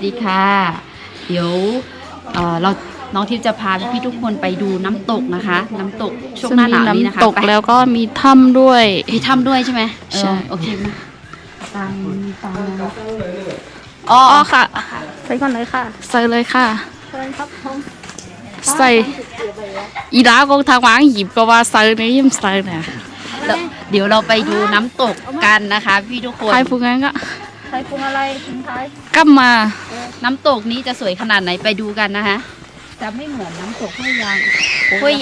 สวัสดีค่ะ เดี๋ยวเอ่อเราน้องทิพย์จะพาพี่ๆทุกคนไปดูน้ำตกนะคะ น้ำตกช่วงหน้าหนาวนี้นะคะตกไป แล้วก็มีถ้ำด้วย มีถ้ำด้วยใช่ไหมเออใช่ โอเคมาตามตามนะอ๋ออ๋อค่ะไปก่อนเลยค่ะใส่เลยค่ะ เชิญครับผมใส่ อีล้ากงทางวางหยิบก็ว่าใส่เนี่ยยิ่มใส่เนี่ยแล้วเดี๋ยวเราไปดูน้ำตกกันนะคะ พี่ทุกคนใครพูดงั้นก็ใคร ปรุงอะไรทิ้งท้ายกลับมา น้ำตกนี้จะสวยขนาดไหนไปดูกันนะคะจะไม่เหมือนน้ำตกห้วยยางห้วย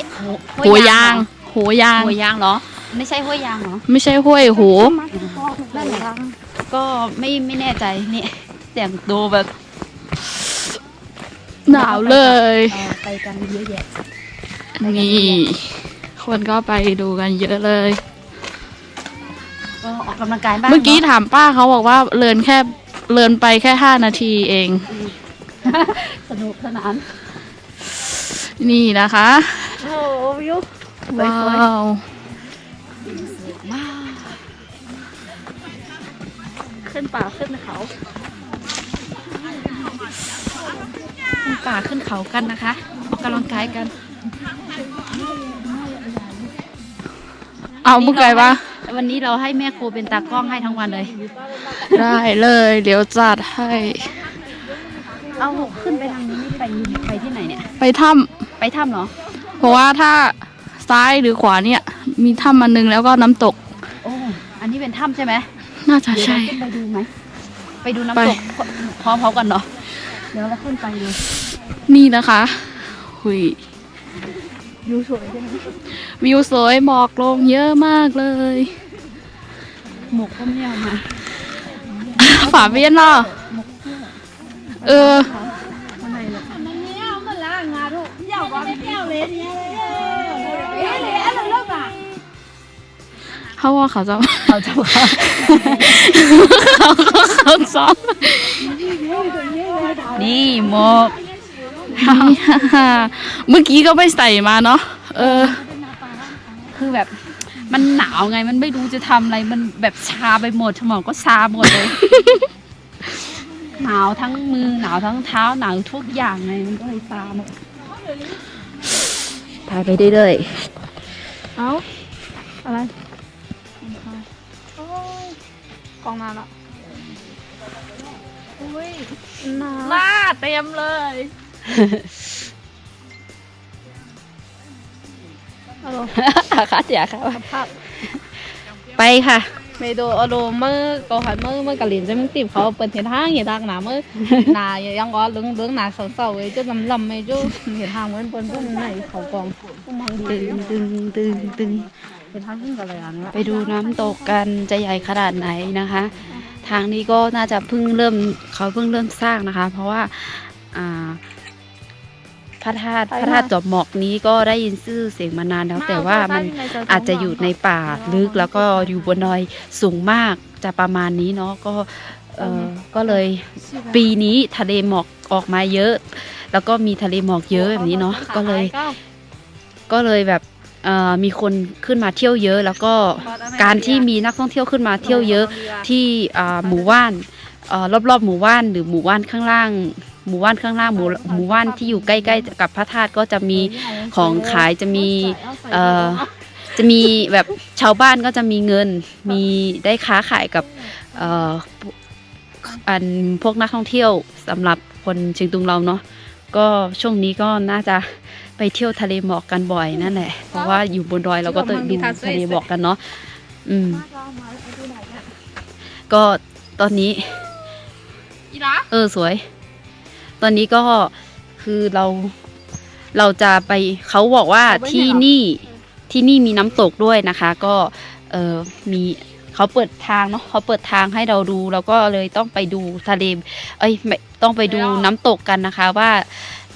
หัวยางหัวยางห้วยยางเหรอ ไม่ใช่ห้วยยางเหรอ ไม่ใช่ห้วยหูด้านหลังก็ไม่ไม่แน่ใจนี่แต่งตัวแบบ หนาวเลยเอ่อไปกันเยอะแยะนี่คนก็ไปดูกันเยอะเลย ก็ออกกำลังกายบ้างเมื่อกี้นะถามป้าเขาบอกว่าเลินแค่เลินไปแค่ห้านาทีเอง สนุกสนานนี่นะคะ โอ้โหวิวว้าวมากขึ้นป่าขึ้นเขาขึ้นป่าขึ้นเขากันนะคะออกกำลังกายกัน เอาเมื่อไงวะ วันนี้เราให้แม่ครูเป็นตากล้องให้ทั้งวันเลย ได้เลยเดี๋ยวจัดให้ เอาขึ้นไปทางนี้นี่ไปไปที่ไหนเนี่ย ไปถ้ไปถ้ำเหรอำเพราะว่าถ้าซ้ายหรือขวาเนี่ย มีถ้ำอันนึงแล้วก็น้ำตก โอ้ อันนี้เป็นถ้ำใช่ไหมน่าจะเดี๋ยวใช่ เราขึ้นไปดูไหม ไปดูไปน้ำตกพร้อมๆกันเนาะเดี๋ยวเราขึ้นไปดูนี่นะคะหุยวิวสวยใช่ไหมวิวสวยหมอกลงเยอะมากเลย หมวกก็ไม่เอามาฝาเวียนเนาะเออเขาว่าเขาจะเขาจะว่าเขาก็เขาซ้อมนี่หมวกเมื่อกี้ก็ไม่ใส่มาเนาะเออ คือแบบ มันหนาวไงมันไม่รู้จะทำอะไรมันแบบชาไปหมดสมองก็ชาหมดเลย หนาวทั้งมือหนาวทั้งเท้าหนาวทุกอย่างไงมันก็เลยชาหมดพาไปเรื่อยเอ้าอะไร โอ้ยกองนาละอุ้ยนาหน้าเต็มเลย ฮัลโหลๆค่ะเสียค่ะภาพไปค่ะเมโดอโลเมื่อก็หันเมื่อเมื่อกะหลินจะมึงติบเขาเปิดเห็นทางเห็นทางหนาเมื่อหนายังก็เลื้งเลื้งหนาเสาๆเว้ยจุดลำลำไม่จุเห็นทางเหมือนเปิ้นพวกไหนเขากองพวกมังดีตึงตึงตึงตึงเห็นทางขึ้นกันเลยอันนี้ไปดูน้ำตกกันจะใหญ่ขนาดไหนนะคะ ทางนี้ก็น่าจะเพิ่งเริ่มเขาเพิ่งเริ่มสร้างนะคะ เพราะว่าอ่า พระธาตุพระธาตุจอมหมอกนี้ก็ได้ยินชื่อเสียงมานานแล้ว แต่ว่ามันอาจจะอยู่ในป่าลึกแล้วก็อยู่บนดอยสูงมากจะประมาณนี้เนาะก็เออก็เลยปีนี้ทะเลหมอกออกมาเยอะ แล้วก็มีทะเลหมอกเยอะแบบนี้เนาะก็เลย ก็เลยแบบเอ่อมีคนขึ้นมาเที่ยวเยอะ แล้วก็การที่มีนักท่องเที่ยวขึ้นมาเที่ยวเยอะที่อ่าหมู่บ้านเอ่อรอบๆหมู่บ้านหรือหมู่บ้านข้างล่าง หมู่บ้านข้างล่างหมู่หมู่บ้านที่อยู่ใกล้ๆกับพระธาตุก็จะมีของขายจะมีเอ่อจะมีแบบชาวบ้านก็จะมีเงิน มีได้ค้าขายกับเอ่ออันพวกนักท่องเที่ยวสำหรับคนเชียงตุงเราเนาะก็ช่วงนี้ก็น่าจะไปเที่ยวทะเลหมอกกันบ่อยนั่นแหละ เพราะว่าอยู่บนดอยเราก็ต้องดูทะเลหมอกกันเนาะอืมก็ตอนนี้อีละเออสวย ตอนนี้ก็คือเราเราจะไปเขาบอกว่าที่นี่ที่นี่มีน้ำตกด้วยนะคะ ก็เออมีเขาเปิดทางเนาะเขาเปิดทางให้เราดูเราก็เลยต้องไปดูทะเลเอ้ยไม่ต้องไปดูน้ำตกกันนะคะ ว่า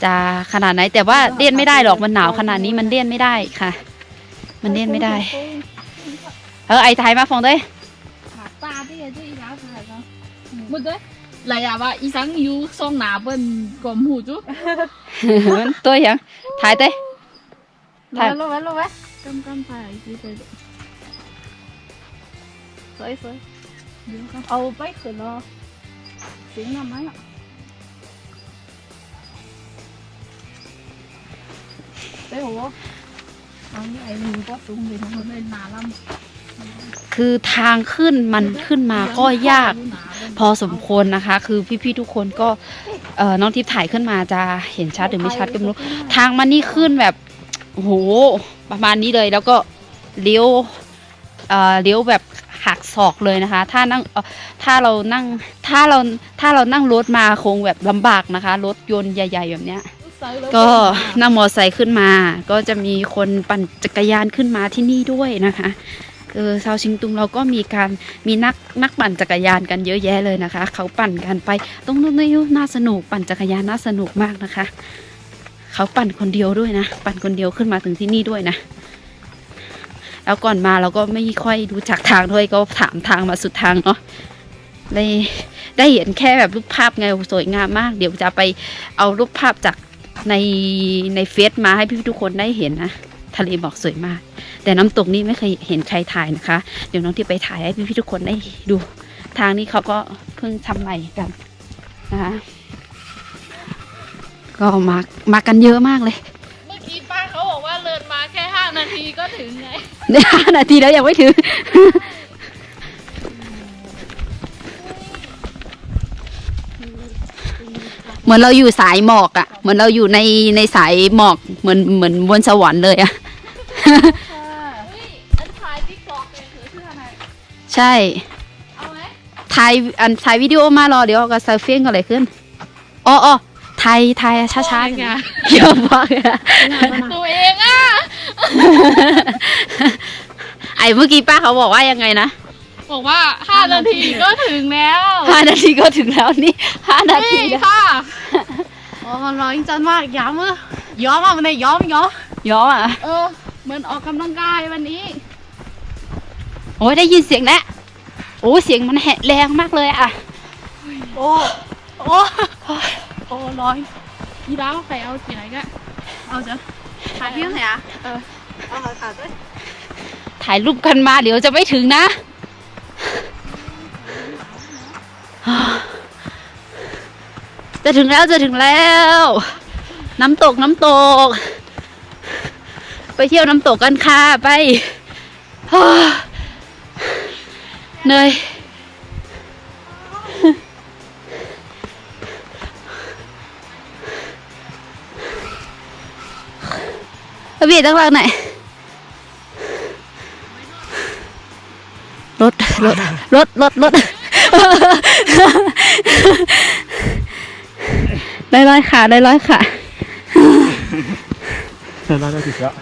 จะขนาดไหนแต่ว่าเล่นไม่ได้หรอกมันหนาวขนาดนี้มันเล่นไม่ได้ค่ะ มันเล่นไม่ได้เออไอ้ไทยมาฟองด้วยตาที่จะอีละถ่ายเขามึงด้วยหลายอย่างว่าอีสังอยู่ซ่องหนาเปิ้นกลมหูจุมันตัวยั là à bà y sáng yêu xong nà bên gồm hù chú. Vâng, tôi hiểu thái tê thái. Lô bé lô bé cầm cầm phải gì thế sới sới ô bách rồi tiếng là mấy ạ. Đấy hổ anh ờ, ấy mình có tung thì nó lên nà lắm. คือทางขึ้นมันขึ้นมาก็ยากพอสมควรนะคะ คือพี่ๆทุกคนก็น้องทิพย์ถ่ายขึ้นมาจะเห็นชัดหรือไม่ชัดก็ไม่รู้ทางมันนี่ขึ้นแบบโอ้โหประมาณนี้เลยแล้วก็เลี้ยวเลี้ยวแบบหักศอกเลยนะคะ ถ้านั่งถ้าเรานั่งถ้าเราถ้าเรานั่งรถมาคงแบบลำบากนะคะรถยนต์ใหญ่ ๆ แบบเนี้ยก็นั่งมอไซค์ขึ้นมา ก็จะมีคนปั่นจักรยานขึ้นมาที่นี่ด้วยนะคะ เออชาวชิงตุงเราก็มีการมีนักนักปั่นจักรยานกันเยอะแยะเลยนะคะ เขาปั่นกันไปตรงนู้นนี่น่าสนุกปั่นจักรยานน่าสนุกมากนะคะ เขาปั่นคนเดียวด้วยนะ ปั่นคนเดียวขึ้นมาถึงที่นี่ด้วยนะ แล้วก่อนมาเราก็ไม่ค่อยรู้จักทางด้วยก็ถามทางมาสุดทางเนาะได้ได้เห็นแค่แบบรูปภาพไงสวยงามมาก เดี๋ยวจะไปเอารูปภาพจากในในเฟซมาให้พี่ทุกคนได้เห็นนะ ทะเลหมอกสวยมาก แต่น้ำตกนี่ไม่เคยเห็นใครถ่ายนะคะ เดี๋ยวน้องที่ไปถ่ายให้พี่ๆทุกคนได้ดู ทางนี้เขาก็เพิ่งทำใหม่กันนะคะก็มามากันเยอะมากเลย เมื่อกี้ป้าเขาบอกว่าเดินมาแค่5นาทีก็ถึงไงเนี่ยห้านาทีแล้วยังไม่ถึงเหมือนเราอยู่สายหมอกอะ่ะ เหมือนเราอยู่ในในสายหมอก เหมือนเหมือนบนสวรรค์เลยอะ่ะ ใช่เอาไหมถ่ายอันถ่ายวิดีโอมารอเดี๋ยวเอากับเซลฟี่กันเลยขึ้นอ๋ออ๋อถ่ายถ่ายช้าๆกันเยอะมากอะตัวเองอะไอ้เมื่อกี้ป้าเขาบอกว่ายังไงนะบอกว่า5นาทีก็ถึงแล้วห้านาทีก็ถึงแล้วนี่ห้านาทีนี่แล้วค่ะ Ờ, nói chân mà dám ơ Gió mà bên này gió gió ย้อมอะเออเหมือนออกกำลังกายวันนี้โอ้ยได้ยินเสียงแล้วโอ้เสียงมันแหะแรงมากเลยอะ Ô Ô Ô nói ยีราฟใครเอาที่ไหนกันเอาจ้ะ Thả tiếng này à? Ờ Ờ, thả tới ถ่ายรูปกันมาเดี๋ยวจะไม่ถึงนะจะถึงแล้วจะถึงแล้ว น้ำตกน้ำตก ไปเที่ยวน้ำตกกันค่ะไป เหนื่อยเอาบียดตั้งหลังหน่อยรถรถรถรถรถร้ร้อยขาร้ร้อยขาได้ร้อยได้ถึงแล้ว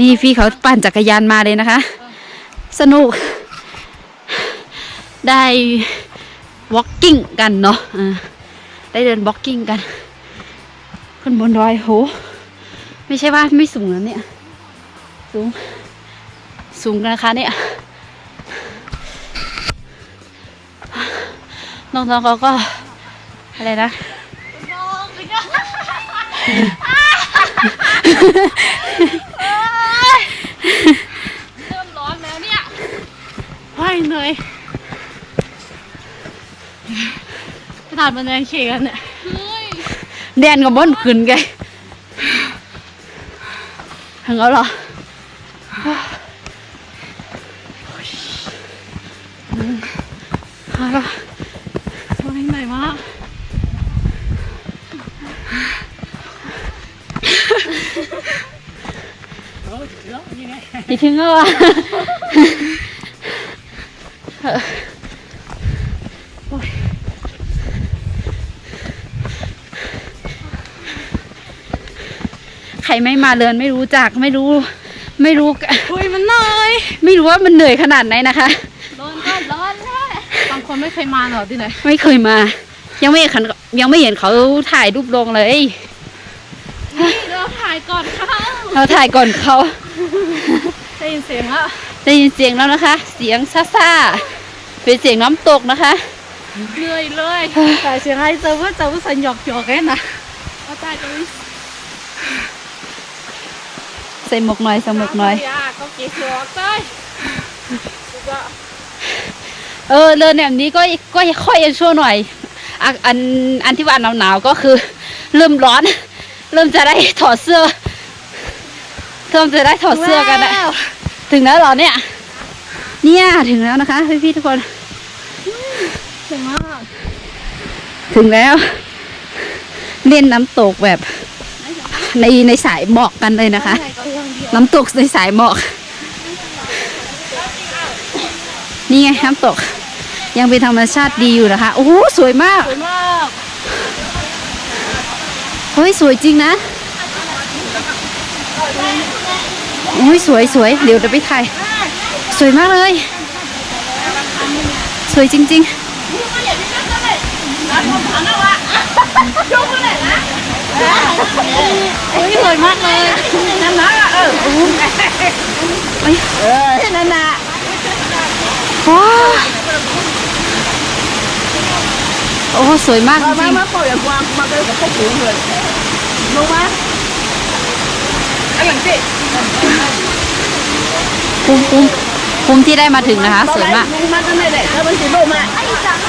นี่พี่เขาปั่นจักรยานมาเลยนะคะ สนุก ได้ walking กันเนาะอ่าได้เดิน walking กัน ขึ้นบนดอยโห ไม่ใช่ว่าไม่สูงนะเนี่ย สูง สูงนะคะเนี่ย น้องๆเขาก็ อะไรนะ เริ่มร้อนแล้วเนี่ย Ôi người Cái thằng bên này khỉ gần nè เฮ้ยแดนกับบนขึ้นไงถึงแล้วเหรอเอาละ Sao anh này mà อีกถึงแล้วอะเออโอ้ยใคร ไม่มาเดินไม่รู้จักไม่รู้ ไม่รู้ Ui mà nơi ไม่รู้ว่ามันเหนื่อยขนาดไหนนะคะร้อนก็ร้อนแล้ว Bằng con mới khai man ở tí này ไม่เคยมา ยังไม่เห็นเขายังไม่เห็นเขาถ่ายรูปลงเลยนี่เราถ่ายก่อนเข้าเราถ่ายก่อนเขา Đây nhìn xiềng á ได้ยินเสียงแล้วนะคะ เสียงซ่าๆเป็นเสียงน้ำตกนะคะเหนื่อยเลย Tại xiềng hay giờ vứt giờ vứt xanh nhọc nhọc cái nè เอาตายตรงนี้ใส่หมวกหน่อย ใส่หมวกหน่อยาก็เกี่ยวกเลยดูว่าเออเดินแบบนี้ก็ก็ค่อยจะชั่วหน่อยอะอันอันที่ว่าหนาวๆก็คือ เริ่มร้อน เริ่มจะได้ถอดเสื้อเริ่มจะได้ถอดเสื้อกันอะถึงแล้วเหรอเนี่ย เนี่ยถึงแล้วนะคะพี่พี่ๆทุกคนถึงมากถึงแล้ว เล่นน้ำตกแบบ ในในสายหมอกกันเลยนะคะ น้ำตกในสายหมอก นี่ไงน้ำตก ยังเป็นธรรมชาติดีอยู่นะคะ โอ้โหสวยมากสวยมากเฮ้ยสวยจริงนะโอ้ยสวยสวยเดี๋ยวจะไปถ่ายสวยมากเลย สวยจริง ๆ เฮ้ยสวยมากเลยนั่นนะเออเอ้ยเออนั่นนะว้าวโอ้สวยมากจมาริงมาปล่อยอย่างกวางมาเลยกับพวกฝูงเลยลงมาเอาอย่างสิๆคุ้มคุ้มคุ้มที่ได้มาถึงนะคะ สวยมากลงมากันเลยแหละแล้วมันสิลงมาไอ้จังมั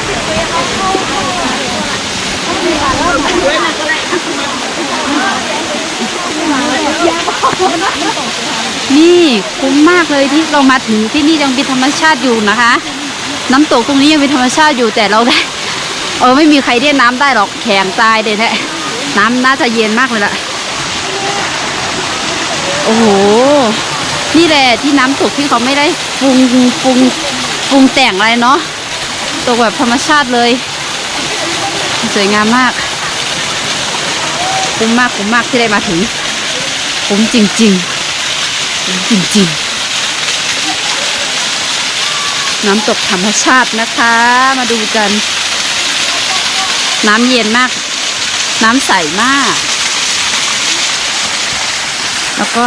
นี่คุ้มมากเลยที่เรามาถึงที่นี่ยังเป็นธรรมชาติอยู่นะคะ น้ำตกตรงนี้ยังเป็นธรรมชาติอยู่แต่เราได้เออไม่มีใครเล่นน้ำได้หรอกแข็งตายเด็ดแท้น้ำน่าจะเย็นมากเลยล่ะ โอ้โห นี่แหละที่น้ำตกที่เขาไม่ได้ปรุงปรุงปรุงแต่งอะไรเนาะตกแบบธรรมชาติเลย สวยงามมาก คุ้มมากคุ้มมากที่ได้มาถึง คุ้มจริงๆคุ้มจริง ๆ น้ำตกธรรมชาตินะคะ มาดูกัน น้ำเย็นมาก น้ำใสมาก แล้วก็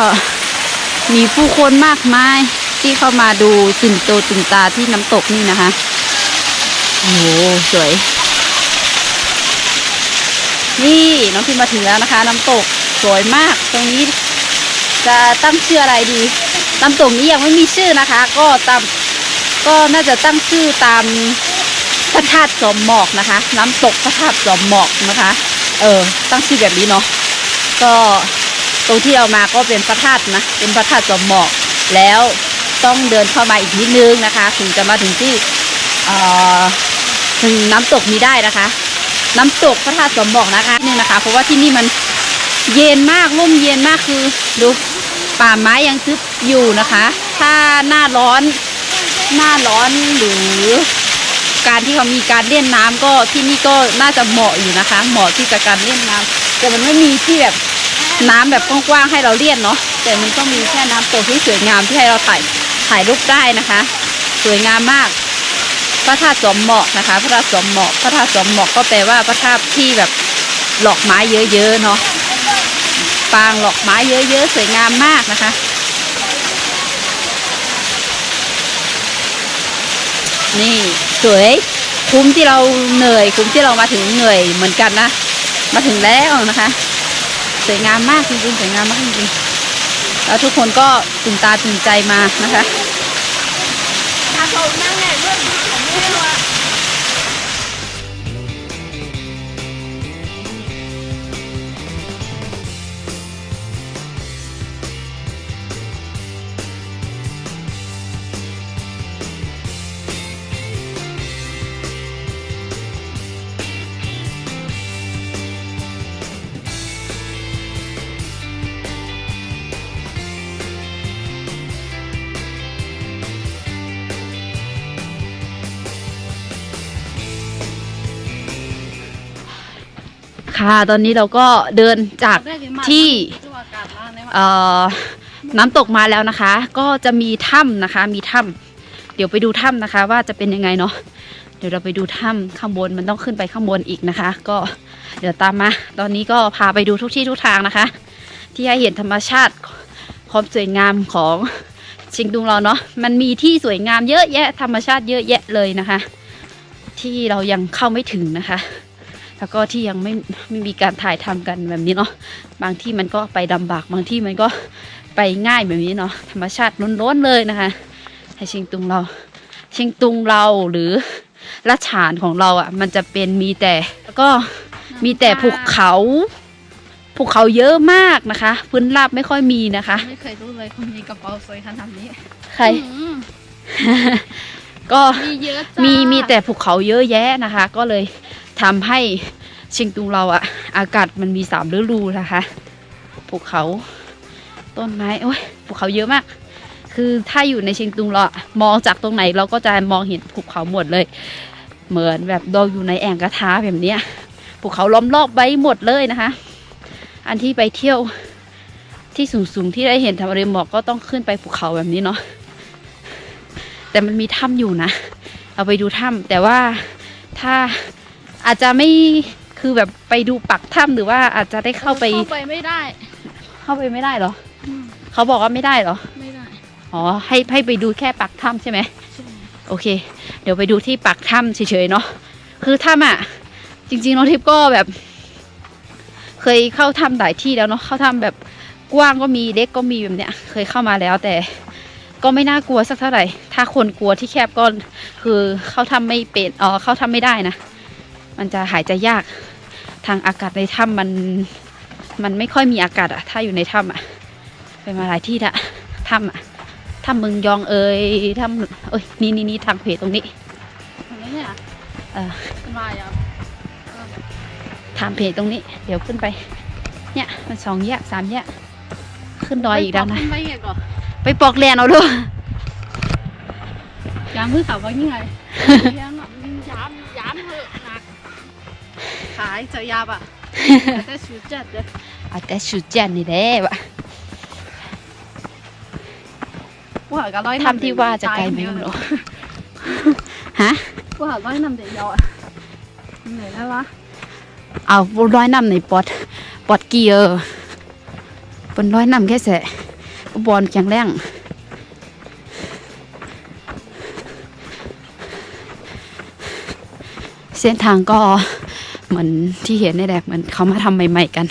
มีผู้คนมากมายที่เข้ามาดูตื่นโตตื่นตาที่น้ำตกนี่นะคะ โอ้โหสวย นี่น้องพิมมาถึงแล้วนะคะ น้ำตกสวยมาก ตรงนี้จะตั้งชื่ออะไรดีน้ำตกนี้ยังไม่มีชื่อนะคะ ก็ตามก็น่าจะตั้งชื่อตามพระธาตุจอมหมอกนะคะ น้ำตกพระธาตุจอมหมอกนะคะ เออ ตั้งชื่อแบบนี้เนาะก็ตรงที่เรามาก็เป็นพระธาตุนะเป็นพระธาตุจอมหมอกแล้วต้องเดินเข้ามาอีกนิดนึงนะคะ ถึงจะมาถึงที่เอ่อถึงน้ำตกนี้ได้นะคะ น้ำตกพระธาตุจอมหมอกนะคะนี่นะคะ เพราะว่าที่นี่มันเย็นมากร่มเย็นมากคือดูป่าไม้ยังทึบอยู่นะคะ ถ้าหน้าร้อน หน้าร้อนหรือ การที่เขามีการเล่นน้ำก็ที่นี่ก็น่าจะเหมาะอยู่นะคะ เหมาะที่จะการเล่นน้ำแต่มันไม่มีที่แบบน้ำแบบกว้างๆให้เราเล่นเนาะแต่มันก็มีแค่น้ำตกที่สวยงามที่ให้เราถ่ายถ่ายรูปได้นะคะ สวยงามมาก ระธาตุจอมหมอกนะคะ พระธาตุจอมหมอกพระธาตุจอมหมอกก็แปลว่าพระธาตุที่แบบหลอกไม้เยอะๆเนาะปางหลอกไม้เยอะๆสวยงามมากนะคะ นี่สวยคุ้มที่เราเหนื่อยคุ้มที่เรามาถึงเหนื่อยเหมือนกันนะ มาถึงแล้วนะคะ สวยงามมากจริงๆสวยงามมากจริงๆแล้วทุกคนก็ตื่นตาตื่นใจมานะคะ ถ้าเค่ะตอนนี้เราก็เดินจากที่เอ่อน้ำตกมาแล้วนะคะ ก็จะมีถ้ำนะคะ มีถ้ำเดี๋ยวไปดูถ้ำนะคะ ว่าจะเป็นยังไงเนาะเดี๋ยวเราไปดูถ้ำข้างบนมันต้องขึ้นไปข้างบนอีกนะคะ ก็เดี๋ยวตามมา ตอนนี้ก็พาไปดูทุกที่ทุกทางนะคะ ที่ให้เห็นธรรมชาติความสวยงามของเชิงตุงเราเนาะมันมีที่สวยงามเยอะแยะธรรมชาติเยอะแยะเลยนะคะ ที่เรายังเข้าไม่ถึงนะคะ แล้วก็ที่ยังไม่ไม่มีการถ่ายทำกันแบบนี้เนาะบางที่มันก็ไปลำบากบางที่มันก็ไปง่ายแบบนี้เนาะธรรมชาติล้นๆเลยนะคะให้เชียงตุงเรา เชียงตุงเราหรือละฉานของเราอะ่ะ มันจะเป็นมีแต่แล้วก็มีแต่ภูเขาภูเขาเยอะมากนะคะ พื้นราบไม่ค่อยมีนะคะ ไม่เคยรู้เลยคนมีกระเป๋าสวยขนาดนี้ ใครอืมก็มีเยอะจ้ามีมีมีแต่ภูเขาเยอะแยะนะคะ ก็เลย ทำให้เชียงตุงเราอะอากาศมันมีสามฤดูนะคะภูเขาต้นไม้โอ้ยภูเขาเยอะมาก คือถ้าอยู่ในเชียงตุงเรามองจากตรงไหนเราก็จะมองเห็นภูเขาหมดเลย เหมือนแบบเราอยู่ในแอ่งกระทาแบบเนี้ยภูเขาล้อมรอบไว้หมดเลยนะคะ อันที่ไปเที่ยวที่สูงๆที่ได้เห็นทำอะไรหมอกก็ต้องขึ้นไปภูเขาแบบนี้เนาะแต่มันมีถ้ำอยู่นะเราไปดูถ้ำแต่ว่าถ้า อาจจะไม่คือแบบไปดูปักถ้ำหรือว่าอาจจะได้เข้าไปเข้าไปไม่ได้ เข้าไปไม่ได้เหรออืมเขาบอกว่าไม่ได้เหรอ ไม่ได้ อ๋อให้ให้ไปดูแค่ปักถ้ำใช่ไหมใช่โอเค เดี๋ยวไปดูที่ปักถ้ำเฉยๆเนาะคือถ้ำอะ จริงๆน้องทิพย์ก็แบบ เคยเข้าถ้ำหลายที่แล้วเนาะเข้าถ้ำแบบกว้างก็มีเล็กก็มีแบบเนี้ย เคยเข้ามาแล้วแต่ก็ไม่น่ากลัวสักเท่าไหร่ ถ้าคนกลัวที่แคบก็คือเข้าถ้ำไม่เป็นอ๋อเข้าถ้ำไม่ได้นะ มันจะหายใจยากทางอากาศในถ้ำมันมันไม่ค่อยมีอากาศอะถ้าอยู่ในถ้ำอะไปมาหลายที่ละถ้ำอะถ้ำเมืองยองเอ่ยถ้ำเอ้ยนี่นี่นี่ทางเพจตรงนี้อันนี้เนี่ยเออเป็นวายอะทางเพจตรงนี้ เดี๋ยวขึ้นไป เนี่ยมันสองแยกสามแยกขึ้นดอยอีกแล้วนะไม่ไงก่อนไปปอกแลนเอาด้วยยามมือเขาว่ายังไง ขายเจอยาบอะแต่สุดจัดเลยอาแต่ชุดแจนนี่แหละวะว่าก็ร้อยทำที่ว่าจะไกลไหมไม่รู้ฮะว่าร้อยนำเดียวอะเหนื่อยแล้ววะเอาร้อยนำในปอดปอดเกียร์บนร้อยนำแค่แสะบอลแข็งแรงเส้นทางก็ เหมือนที่เห็นนี่แหละเหมือนเขามาทำใหม่ ๆ กัน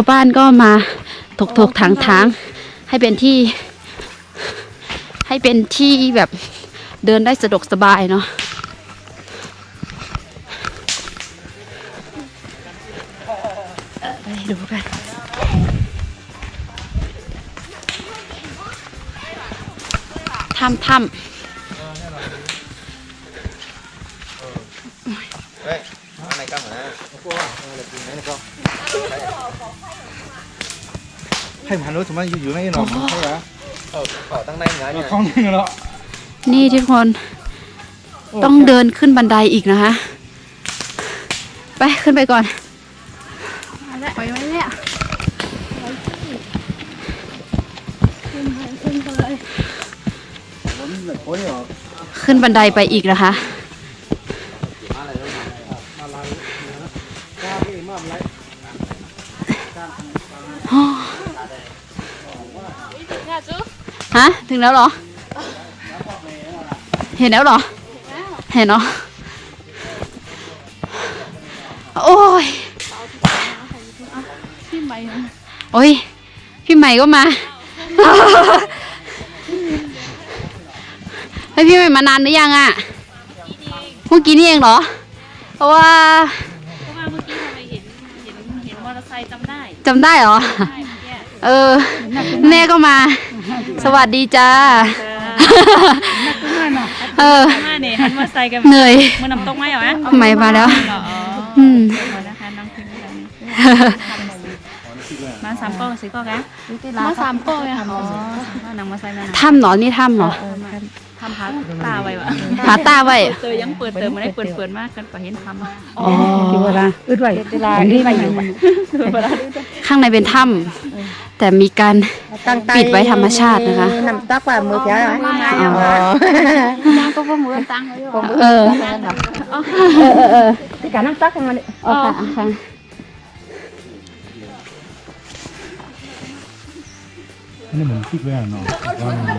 าวบ้านก็มาถกถกทางทางให้เป็นที่ ให้เป็นที่แบบเดินได้สะดวกสบายเนาะไปดูกันถ้ำถ้ Đấy, ในหนองใช่ไหม Ờ, ở tăng này ngã nhỉ? คล้องนึงแล้วำนี่ทุกคนต้องเดินขึ้นบันไดอีกนะคะ ไปขึ้นไปก่อนไปไว้เนี่ยขึ้นไปขึ้นไปเลยโอ้ยเหรอขึ้นบันไดไปอีกนะคะ เนี่ยจู ฮะ ถึงแล้วเหรอ เห็นแล้วเหรอ เห็นเนาะโอ้ยพี่ใหม่โอ้ย พี่ใหม่ก็มาเฮ้ยพี่ใหม่มานานหรือยังอะเมื่อกี้นี่เองเหรอ เพราะว่าเพราะว่าเมื่อกี้ทำไมเห็นเห็นเห็นมอเตอร์ไซค์จำได้จำได้เหรอใช่เมื่อกี้เออ แม่ก็มา สวัสดีจ้า เออ มาเนี่ยหันมาใส่กันเหนื่อย มือน้ำตกไหมเหรอฮะใหม่มาแล้วอ๋ออืมขอนะคะน้องพิมพ์แบบนี้มาสามก้อนสี่ก้อนกะมาสามก้อยค่ะอ๋อน้องมาใส่มาถ้ำเหรอนี่ถ้ำเหรอ ทำพักตาไว้วะหาตาไว้เจอยังเปิดเติมมาได้เปิดเปิดมากกันไปเห็นทำอะอ๋ออึดไว้เวลาที่ไปอยู่ข้างในเป็นถ้ำแต่มีการตั้งใจปิดไว้ธรรมชาตินะคะน้ำตักว่ามือเสียเหรออ๋อ Nhà có có mưa tăng rồi. เออเออเออเออที่การน้ำตักให้มันโอค่ะค่ะนี่เหมือนคิดไว้อะเนาะว่ามัน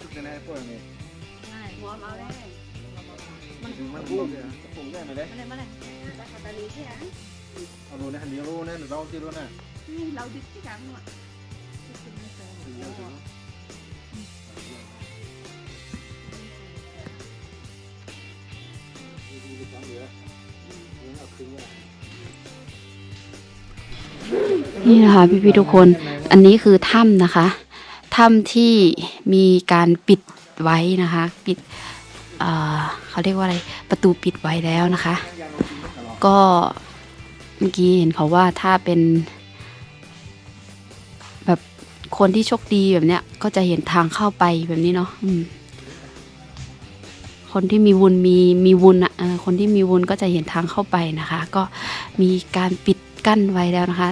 ชุดกันแน่พวกนี้มันมันพูดเลยผมแน่เลยเอาดูนะฮันเดียวรู้นะหนูเราที่รู้นะนี่นะคะพี่พี่ๆทุกคน อันนี้คือถ้ำนะคะ ถ้ำที่มีการปิดไว้นะคะ ปิดเเขาเรียกว่าอะไรประตูปิดไว้แล้วนะคะ ก็เมื่อกี้เห็นเขาว่าถ้าเป็น แบบคนที่โชคดีแบบเนี้ย ก็จะเห็นทางเข้าไปแบบนี้เนาะคนที่มีวุญมีมีวุญอะคนที่มีวุญก็จะเห็นทางเข้าไปนะคะ ก็มีการปิดกั้นไว้แล้วนะคะ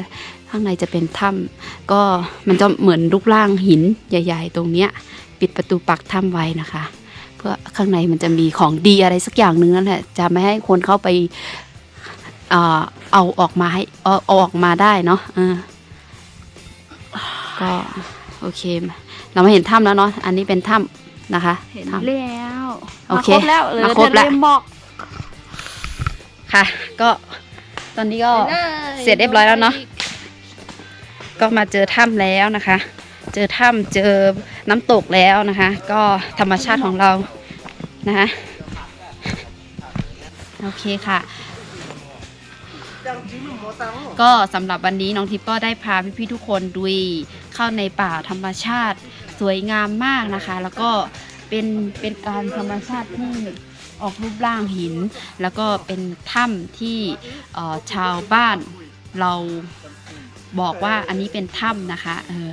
ข้างในจะเป็นถ้ำก็มันจะเหมือนรูปร่างหินใหญ่ ๆ ตรงเนี้ย ปิดประตูปักถ้ำไว้นะคะ เพื่อข้างในมันจะมีของดีอะไรสักอย่างหนึ่งนั่นแหละจะไม่ให้คนเข้าไปเอ่อเอาออกมาให้เอาเอาออกมาได้เนาะเออก็โอเค เรามาเห็นถ้ำแล้วเนาะอันนี้เป็นถ้ำนะคะ เห็นถ้ำแล้วโอเคมาครบแล้วเหลือมาครบทะแล้วเลหมอกค่ะ ก็ตอนนี้ก็เสร็จเรียบร้อยแล้วเนาะ ก็มาเจอถ้ำแล้วนะคะ เจอถ้ำเจอน้ำตกแล้วนะคะ ก็ธรรมชาติของเรานะคะโอเคค่ะ ก็สำหรับวันนี้น้องทิพย์ก็ได้พาพี่ๆทุกคนดุยเข้าในป่าธรรมชาติสวยงามมากนะคะ แล้วก็เป็นเป็นการธรรมชาติที่ออกรูปร่างหิน แล้วก็เป็นถ้ำที่ชาวบ้านเรา บอกว่าอันนี้เป็นถ้ำนะคะเออ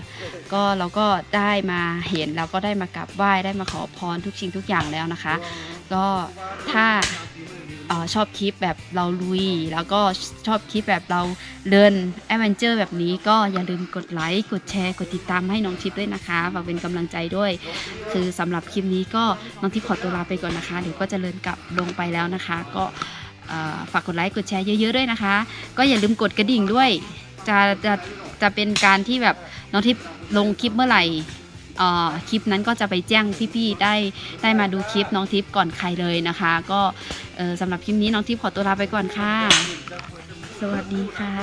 ก็เราก็ได้มาเห็นเราก็ได้มากราบไหว้ได้มาขอพรทุกสิ่งทุกอย่างแล้วนะคะ ก็ถ้าออชอบคลิปแบบเราลุย แล้วก็ชอบคลิปแบบเราเดินแอดเวนเจอร์แบบนี้ก็อย่าลืมกดไลค์กดแชร์กดติดตามให้น้องทิพย์ด้วยนะคะฝากเป็นกำลังใจด้วย คือสำหรับคลิปนี้ก็น้องทิพย์ขอตัวลาไปก่อนนะคะ เดี๋ยวก็จะเลินกลับลงไปแล้วนะคะ ก็ฝากกดไลค์กดแชร์เยอะๆด้วยนะคะ ก็อย่าลืมกดกระดิ่งด้วย จะจะจะเป็นการที่แบบน้องทิพย์ลงคลิปเมื่อไหร่เอ่อคลิปนั้นก็จะไปแจ้งพี่ๆได้ได้มาดูคลิปน้องทิพย์ก่อนใครเลยนะคะ ก็เอ่อสำหรับคลิปนี้น้องทิพย์ขอตัวลาไปก่อนค่ะ สวัสดีค่ะ